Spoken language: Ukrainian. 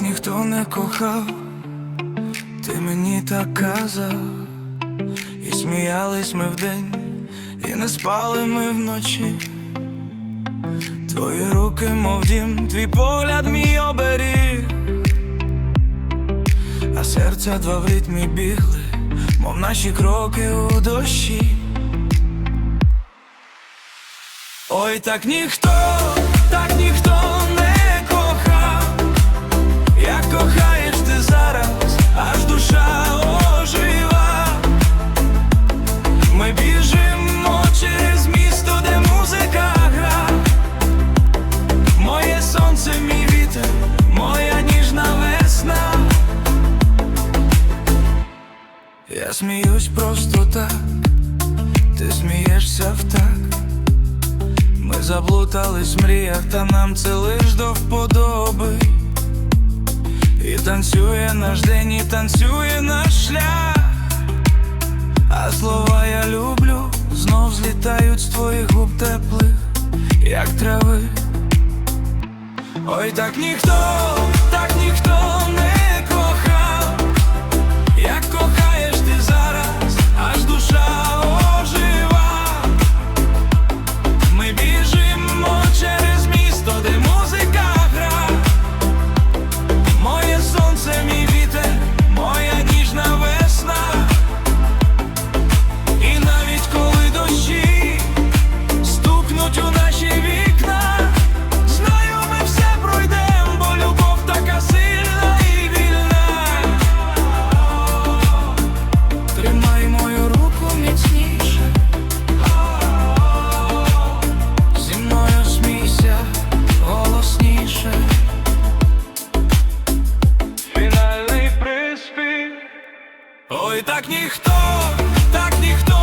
не кохав, ти мені так казав, і сміялись ми вдень, і не спали ми вночі. Твої руки, мов дім, твій погляд мій оберіг, а серця два в ритмі бігли, мов наші кроки у дощі. Ой, так ніхто, так ніхто Я сміюсь просто так, ти смієшся в так. Ми заплутались в мріях, та нам це лиш до вподоби. І танцює наш день, і танцює наш шлях. А слова я люблю, знов злітають з твоїх губ теплих, як трави. Ой, так ніхто, Ой, так ніхто, так ніхто